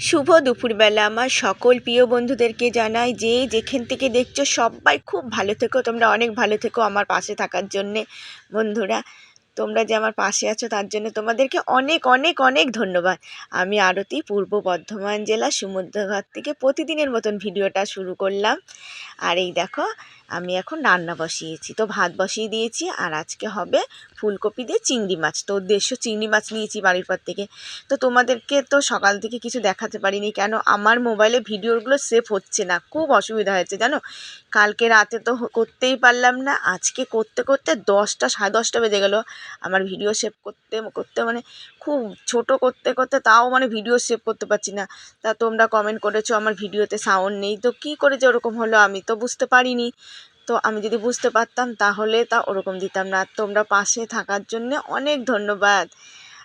শুভ দুপুরবেলা। আমার সকল প্রিয় বন্ধুদেরকে জানাই যে যেখান থেকে দেখছ সবাই খুব ভালো থেকো। তোমরা অনেক ভালো থেকো আমার পাশে থাকার জন্যে। বন্ধুরা তোমরা যে আমার পাশে আছো, তার জন্য তোমাদেরকে অনেক অনেক অনেক ধন্যবাদ। আমি আরতি, পূর্ব বর্ধমান জেলা সমুদ্রঘাট থেকে প্রতিদিনের মতন ভিডিওটা শুরু করলাম। আর এই দেখো, আমি এখন রান্না বসিয়েছি। তো ভাত বসিয়ে দিয়েছি, আর আজকে হবে ফুলকপি দিয়ে চিংড়ি মাছ। তো উদ্দেশ্য চিংড়ি মাছ নিয়েছি বাড়ির পর থেকে। তো তোমাদেরকে তো সকাল থেকে কিছু দেখাতে পারিনি, কেন আমার মোবাইলে ভিডিওগুলো সেভ হচ্ছে না। খুব অসুবিধা হয়েছে, জানো? কালকে রাতে তো করতেই পারলাম না। আজকে করতে করতে দশটা, সাড়ে দশটা বেজে গেল। আমার ভিডিও সেভ করতে করতে মানে খুব ছোট করতে করতে তাও মানে ভিডিও সেভ করতে পারছি না। তা তোমরা কমেন্ট করেছ আমার ভিডিওতে সাউন্ড নেই। তো কি করে যে ওরকম হলো আমি তো বুঝতে পারিনি। তো আমি যদি বুঝতে পারতাম তাহলে তা ওরকম দিতাম না। তোমরা পাশে থাকার জন্যে অনেক ধন্যবাদ।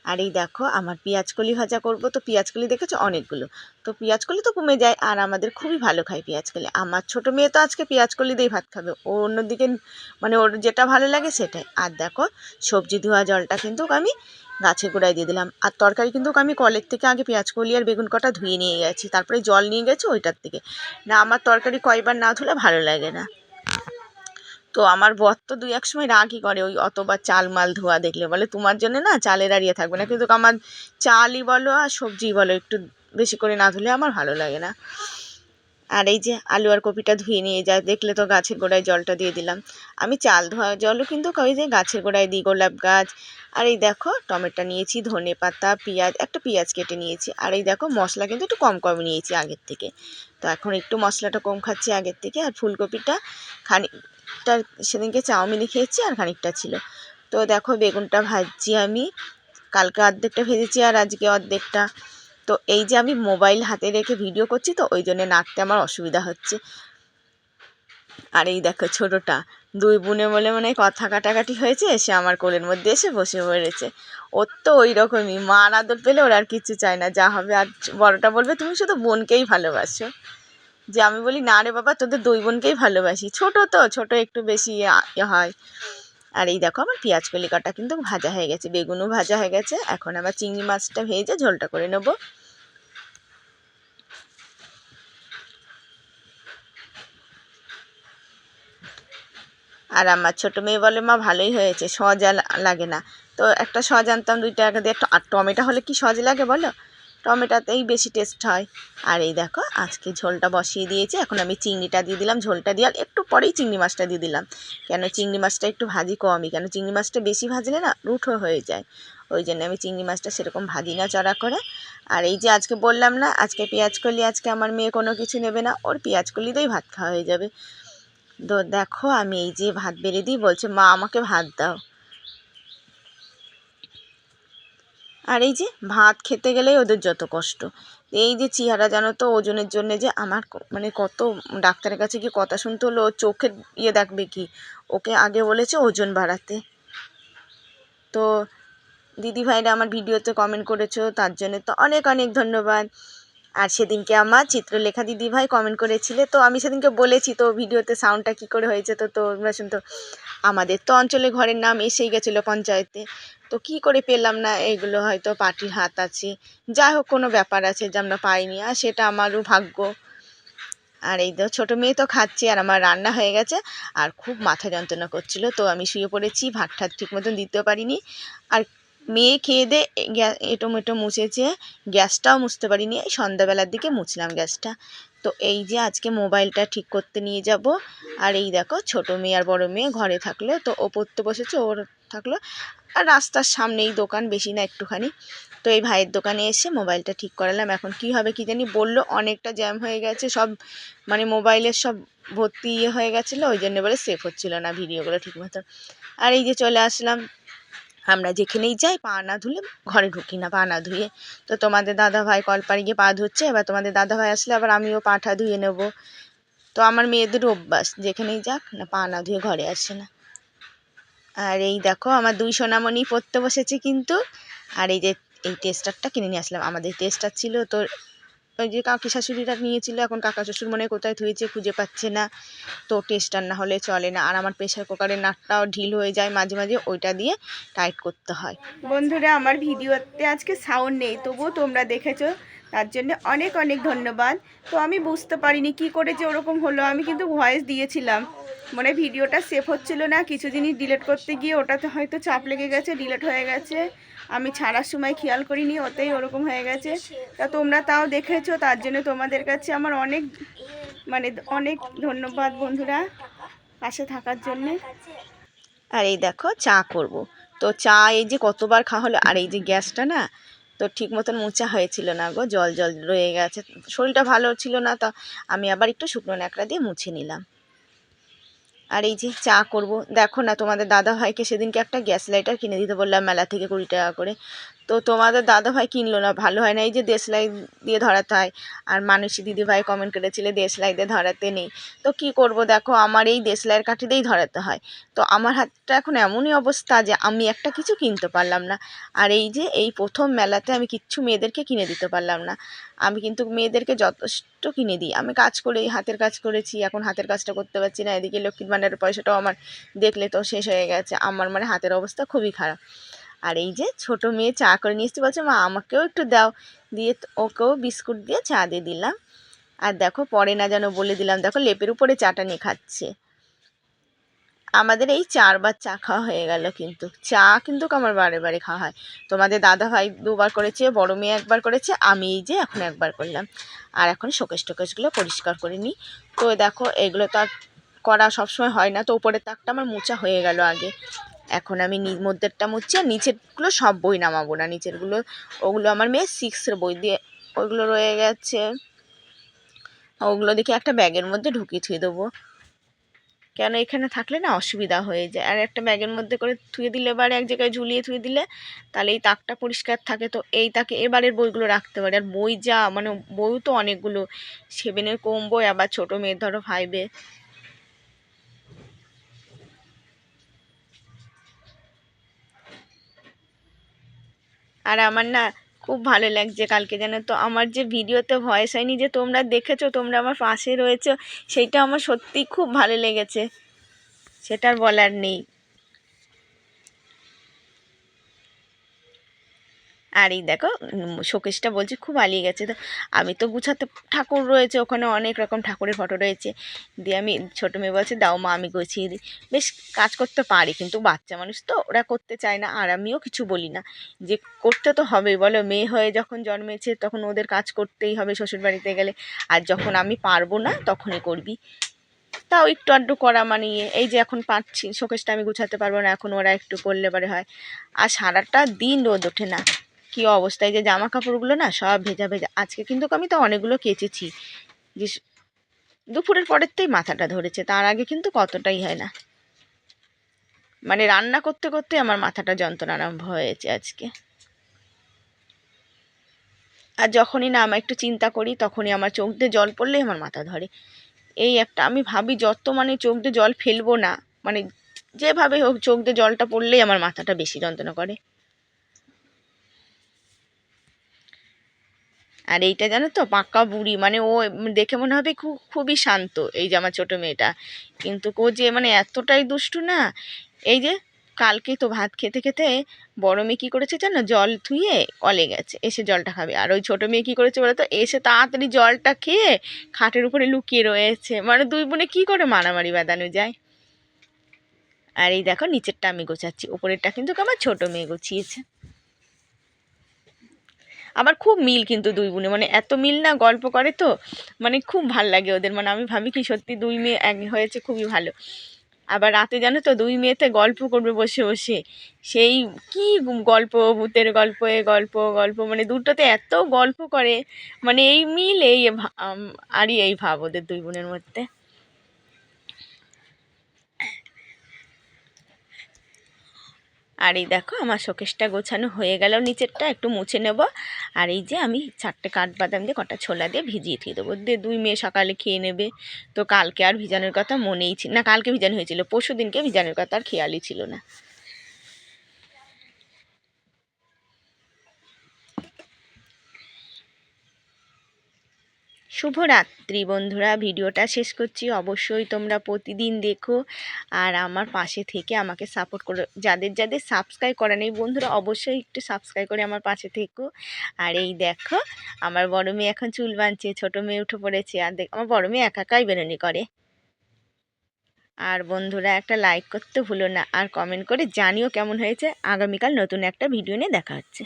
আর এই দেখো, আমার পেঁয়াজকলি ভাজা করব। তো পেঁয়াজকলি দেখেছ? অনেকগুলো। তো পেঁয়াজকলি তো কমে যায় আর আমাদের খুবই ভালো খায় পেঁয়াজকলি আমার ছোটো মেয়ে তো আজকে পেঁয়াজকলি দিয়েই ভাত খাবে। ও অন্যদিকে মানে ওর যেটা ভালো লাগে সেটাই। আর দেখো, সবজি ধোয়া জলটা কিন্তু আমি গাছের গোড়ায় দিয়ে দিলাম। আর তরকারি কিন্তু আমি কলের থেকে আগে পেঁয়াজ পেঁয়াজকলি আর বেগুন কটা ধুয়ে নিয়ে গেছি। তারপরে জল নিয়ে গেছি ওইটার থেকে। না, আমার তরকারি কয়বার না ধুলে ভালো লাগে না। তো আমার বর তো দুই এক সময় রাগই করে ওই অতবার চাল মাল ধোয়া দেখলে। বলে তোমার জন্য না চালের আর ইয়ে থাকবে না। কিন্তু আমার চালই বলো আর সবজি বলো একটু বেশি করে না ধুলে আমার ভালো লাগে না। আর এই যে আলু আর কপিটা ধুয়ে নিয়ে যায় দেখলে তো গাছের গোড়ায় জলটা দিয়ে দিলাম। আমি চাল ধোয়া জলও কিন্তু ওই যে গাছের গোড়ায় দিই গোলাপ গাছ। আর এই দেখো টমেটো নিয়েছি ধনে পাতা পেঁয়াজ একটা পেঁয়াজ কেটে নিয়েছি। আর এই দেখো মশলা কিন্তু একটু কম কম নিয়েছি আগের থেকে। তো এখন একটু মশলাটা কম খাচ্ছি আগের থেকে। আর ফুলকপিটা খানিকটা সেদিনকে চাউমিনে খেয়েছি আর খানিকটা ছিল। তো দেখো বেগুনটা ভাজছি আমি। কালকে অর্ধেকটা ভেজেছি আর আজকে অর্ধেকটা। তো এই যে আমি মোবাইল হাতে রেখে ভিডিও করছি তো ওই জন্য নাড়তে আমার অসুবিধা হচ্ছে। আর এই দেখো ছোটোটা, দুই বোনে বলে মানে কথা কাটাকাটি হয়েছে, সে আমার কোলের মধ্যে এসে বসে পড়েছে। ওর তো ওই রকমই মার আদর পেলে ওর আর কিছু চায় না, যা হবে। আর বড়টা বলবে, তুমি শুধু বোনকেই ভালোবাসো। যে আমি বলি, না রে বাবা, তোদের দুই বোনকেই ভালোবাসি। ছোট তো, ছোট একটু বেশি ইয়ে হয়। আর এই দেখো আমার পেঁয়াজ কলি কাটা কিন্তু ভাজা হয়ে গেছে, বেগুনও ভাজা হয়ে গেছে। এখন আবার চিংড়ি মাছটা ভেজে ঝোলটা করে নেব। আর আমার ছোটো মেয়ে বলে, মা, ভালোই হয়েছে, সজা লাগে না। তো একটা সজ আনতাম দুইটা দিয়ে। ট- আর টমেটো হলে কি সজ লাগে বলো? টমেটোতেই বেশি টেস্ট হয়। আর এই দেখো, আজকে ঝোলটা বসিয়ে দিয়েছি। এখন আমি চিংড়িটা দিয়ে দিলাম। ঝোলটা দিয়ে আর একটু পরেই চিংড়ি মাছটা দিয়ে দিলাম। কেন চিংড়ি মাছটা একটু ভাজি কমই। কেন চিংড়ি মাছটা বেশি ভাজলে না রুঠো হয়ে যায়। ওই জন্য আমি চিংড়ি মাছটা সেরকম ভাজি না চড়া করে। আর এই যে আজকে বললাম না, আজকে পেঁয়াজ কলি, আজকে আমার মেয়ে কোনো কিছু নেবে না। ওর পেঁয়াজ কলি দিয়েই ভাত খাওয়া হয়ে যাবে। তো দেখো, আমি এই যে ভাত বেড়ে দিই, বলছে, মা, আমাকে ভাত দাও। আর এই যে ভাত খেতে গেলেই ওদের যত কষ্ট। এই যে চেহারা জানো তো, ওজনের জন্য যে আমার মানে কত ডাক্তারের কাছে গিয়ে কথা শুনতে হলো চোখের ইয়ে দেখবে কি? ওকে আগে বলেছে ওজন বাড়াতে। তো দিদিভাইরা আমার ভিডিওতে কমেন্ট করেছ, তার জন্য তো অনেক অনেক ধন্যবাদ। আর সেদিনকে আমার চিত্রলেখা দিদিভাই কমেন্ট করেছিলে। তো আমি সেদিনকে বলেছি, তো ভিডিওতে সাউন্ডটা কী করে হয়েছে? তো তোমরা শুনতো আমাদের তো অঞ্চলে ঘরের নাম এসেই গেছিল পঞ্চায়েতে। তো কি করে পেলাম না, এগুলো হয়তো পার্টির হাত আছে। যাই হোক, কোনো ব্যাপার আছে যে আমরা পাইনি, আর সেটা আমারও ভাগ্য। আর এই তো ছোটো মেয়ে তো খাচ্ছে, আর আমার রান্না হয়ে গেছে, আর খুব মাথা যন্ত্রণা করছিল। তো আমি শুয়ে পড়েছি ভাত ঠাত ঠিক মতন দিতেও পারিনি। আর মেয়ে খেয়ে দে এটো মেটো মুছেছে, গ্যাসটাও মুছতে পারিনি, এই সন্ধ্যাবেলার দিকে মুছলাম গ্যাসটা। তো এই যে আজকে মোবাইলটা ঠিক করতে নিয়ে যাব, আর এই দেখো ছোটো মেয়ে আর বড় মেয়ে ঘরে থাকল, তো ও পড়তে বসেছে, ওর থাকল, আর রাস্তার সামনেই দোকান, বেশি না একটুখানি। তো এই ভাইয়ের দোকানে এসে মোবাইলটা ঠিক করালাম, এখন কি হবে কি জানি, বলল অনেকটা জ্যাম হয়ে গেছে, সব মানে মোবাইলের সব ভর্তি ইয়ে হয়ে গেছিল, ওই জন্য বলে সেফ হচ্ছিল না ভিডিওগুলো ঠিক মতো আর এই যে চলে আসলাম আমরা যেখানেই যাই, পা না ধুলে ঘরে ঢুকি না, পা না ধুয়ে। তো তোমাদের দাদা ভাই কলপাড়ে গিয়ে পা ধুচ্ছে, এবার তোমাদের দাদা ভাই আসলে আবার আমিও পাটা ধুয়ে নেব। তো আমার মেয়েদের অভ্যাস, যেখানেই যাক, না পা না ধুয়ে ঘরে আসে না। আর এই দেখো, আমার দুই সোনামণি পড়তে বসেছে কিন্তু, আর এই যে, এই টেস্টারটা কিনে নিয়ে আসলাম। আমাদের টেস্টার ছিল তো ওই যে কাকি শাশুড়িরা নিয়েছিল, এখন কাকা শ্বশুর মনে কোথায় ধুয়েছে খুঁজে পাচ্ছে না। তো টেস্ট রান্না হলে চলে না। আর আমার প্রেশার কুকারের নাটটাও ঢিল হয়ে যায় মাঝে মাঝে, ওইটা দিয়ে টাইট করতে হয়। বন্ধুরা, আমার ভিডিওতে আজকে সাউন্ড নেই, তবুও তোমরা দেখেছ তার জন্য অনেক অনেক ধন্যবাদ। তো আমি বুঝতে পারিনি কি করে যে ওরকম হলো। আমি কিন্তু ভয়েস দিয়েছিলাম। মানে ভিডিওটা সেভ হচ্ছিল না। কিছু জিনিস ডিলেট করতে গিয়ে ওটাতে হয়তো চাপ লেগে গেছে, ডিলেট হয়ে গেছে। আমি ছাড়ার সময় খেয়াল করিনি, ওতেই ওরকম হয়ে গেছে। তা তোমরা তাও দেখেছ, তার জন্য তোমাদের কাছে আমার অনেক মানে অনেক ধন্যবাদ বন্ধুরা, পাশে থাকার জন্যে। আর এই দেখো, চা করব। তো চা এই যে কতবার খাওয়া হলো, আর এই যে গ্যাসটা না তো ঠিক মতন মোচা হয়েছিল না গো, জল জল রয়ে গেছে। শরীরটা ভালো ছিল না, তা আমি আবার একটু শুকনো ন্যাকড়া দিয়ে মুছে নিলাম। আর এই যে চা করব, দেখো না তোমাদের দাদা ভাইকে সেদিনকে একটা গ্যাস লাইটার কিনে দিতে বললাম মেলা থেকে কুড়ি টাকা করে। তো তোমাদের দাদা ভাই কিনলো না, ভালো হয় না এই যে দেশলাই দিয়ে ধরাতে হয়। আর মানুষই দিদি ভাই কমেন্ট করেছিলে দেশলাই দিয়ে ধরাতে নেই। তো কি করব দেখো, আমার এই দেশলাইয়ের কাঠি দিয়েই ধরাতে হয়। তো আমার হাতটা এখন এমনই অবস্থা যে আমি একটা কিছু কিনতে পারলাম না। আর এই যে এই প্রথম মেলাতে আমি কিচ্ছু মেয়েদেরকে কিনে দিতে পারলাম না। আমি কিন্তু মেয়েদেরকে যথেষ্ট কিনে দিই। আমি কাজ করে, হাতের কাজ করেছি, এখন হাতের কাজটা করতে পারছি না। এদিকে লক্ষ্মীর ভাণ্ডারের পয়সাটাও আমার দেখলে তো শেষ হয়ে গেছে। আমার মানে হাতের অবস্থা খুবই খারাপ। আর এই যে ছোট মেয়ে চা করে নিয়ে এসেছি। বলছে, মা, আমাকেও একটু দাও। দিয়ে ওকেও বিস্কুট দিয়ে চা দিয়ে দিলাম। আর দেখো, পরে না যেন বলে দিলাম, দেখো, লেপের উপরে চাটা নিয়ে খাচ্ছে। আমাদের এই চারবার চা খাওয়া হয়ে গেল কিন্তু। চা কিন্তু আমার বারে বারে খাওয়া হয়। তোমাদের দাদা ভাই দুবার করেছে, বড় মেয়ে একবার করেছে, আমি এই যে এখন একবার করলাম। আর এখন শোকেশ টোকেশগুলো পরিষ্কার করে নিই। তো দেখো, এগুলো তো আর করা সবসময় হয় না। তো উপরের তাকটা আমার মোচা হয়ে গেল আগে। এখন আমি মধ্যেরটা মুছছি আর নিচেরগুলো সব বই নামাবো না। নিচেরগুলো, ওগুলো আমার মেয়ে সিক্সের বই দিয়ে ওইগুলো রয়ে গেছে। ওগুলো দেখে একটা ব্যাগের মধ্যে ঢুকিয়ে থুয়ে দেবো। কেন এখানে থাকলে না অসুবিধা হয়ে যায়। আর একটা ব্যাগের মধ্যে করে থুয়ে দিলে, এবার এক জায়গায় ঝুলিয়ে থুয়ে দিলে, তাহলে এই তাকটা পরিষ্কার থাকে। তো এই তাকে এবারের বইগুলো রাখতে পারে। আর বই যা মানে বইও তো অনেকগুলো। সেভেনের কম বই, আবার ছোটো মেয়ের ধরো ফাইভে আর আমার না খুব ভালো লাগছে কালকে যেন। তো আমার যে ভিডিওতে ভয়েস হয়নি যে তোমরা দেখেছ, তোমরা আমার পাশে রয়েছো, সেইটা আমার সত্যিই খুব ভালো লেগেছে। সেটার বলার নেই। আর এই দেখো শোকেসটা বলছি খুব আলিয়ে গেছে। তো আমি তো গুছাতে, ঠাকুর রয়েছে ওখানে, অনেক রকম ঠাকুরের ফটো রয়েছে। দিয়ে আমি, ছোটো মেয়ে বলছে, দাও মা, আমি গুছিয়ে দিই বেশ কাজ করতে পারি, কিন্তু বাচ্চা মানুষ তো ওরা করতে চায় না, আর আমিও কিছু বলি না। যে করতে তো হবেই বলো, মেয়ে হয়ে যখন জন্মেছে তখন ওদের কাজ করতেই হবে শ্বশুরবাড়িতে গেলে। আর যখন আমি পারব না, তখনই করবি। তাও একটু আধটু করা মানিয়ে এই যে এখন পাচ্ছি শোকেসটা আমি গুছাতে পারব না, এখন ওরা একটু করলে পরে হয়। আর সারাটা দিন রোদ ওঠে না। কী অবস্থায় যে জামা কাপড়গুলো না সব ভেজা ভেজা। আজকে কিন্তু আমি তো অনেকগুলো কেচেছি। যে দুপুরের পরের মাথাটা ধরেছে। তার আগে কিন্তু কতটাই হয় না। মানে রান্না করতে করতে আমার মাথাটা যন্ত্রণা আরম্ভ হয়েছে আজকে। আর যখনই না আমার একটু চিন্তা করি, তখনই আমার চোখ দিয়ে জল পড়লেই আমার মাথা ধরে। এই একটা আমি ভাবি যত মানে চোখ দিয়ে জল ফেলব না মানে যেভাবে হোক চোখ দিয়ে জলটা পড়লেই আমার মাথাটা বেশি যন্ত্রণা করে। আর এইটা জানো তো পাক্কা বুড়ি মানে ও দেখে মনে হবে খুব, খুবই শান্ত, এই যে আমার ছোটো মেয়েটা। কিন্তু ও যে মানে এতটাই দুষ্টু না, এই যে কালকে তো ভাত খেতে খেতে বড় মেয়ে কী করেছে জানো, জল থুয়ে কলে গেছে, এসে জলটা খাবে। আর ওই ছোটো মেয়ে কী করেছে বলো তো, এসে তাড়াতাড়ি জলটা খেয়ে খাটের উপরে লুকিয়ে রয়েছে। মানে দুই বোনে কী করে মারামারি বাঁধানো যায়? আর এই দেখো, নিচেরটা আমি গোছাচ্ছি, উপরেরটা কিন্তু আমার ছোটো মেয়ে গুছিয়েছে। আবার খুব মিল কিন্তু দুই বোনে মানে এত মিল না গল্প করে তো মানে খুব ভালো লাগে ওদের মানে আমি ভাবি কি সত্যি দুই মেয়ে এক হয়েছে খুবই ভালো। আবার রাতে জানো তো দুই মেয়েতে গল্প করবে বসে বসে, সেই কি গল্প, ভূতের গল্প, এ গল্প গল্প মানে দুটোতে এত গল্প করে মানে এই মিল, এই আরই এই ভাব ওদের দুই বোনের মধ্যে। আর এই দেখো, আমার শোকেশটা গোছানো হয়ে গেল নিচেরটা একটু মুছে নেব। আর এই যে আমি চারটে কাঠবাদাম দিয়ে কটা ছোলা দিয়ে ভিজিয়ে দিয়ে দেবো। দিয়ে দুই মেয়ে সকালে খেয়ে নেবে। তো কালকে আর ভিজানোর কথা মনেই ছিল না, কালকে ভিজানো হয়েছিল পরশু দিনকে ভিজানোর কথা আর খেয়ালই ছিল না। শুভরাত্রি বন্ধুরা, ভিডিওটা শেষ করছি। অবশ্যই তোমরা প্রতিদিন দেখো আর আমার পাশে থেকে আমাকে সাপোর্ট করো। যাদের যাদের সাবস্ক্রাইব করা নেই, বন্ধুরা অবশ্যই একটু সাবস্ক্রাইব করে আমার পাশে থেকো। আর এই দেখো, আমার বড় মেয়ে এখন চুল বাঁধছে, ছোটো মেয়ে উঠে পড়েছে আর দেখ, আমার বড় মেয়ে একাকাই বেরোনি করে আর বন্ধুরা একটা লাইক করতে ভুলো না, আর কমেন্ট করে জানিও কেমন হয়েছে। আগামীকাল নতুন একটা ভিডিও নিয়ে দেখা হচ্ছে।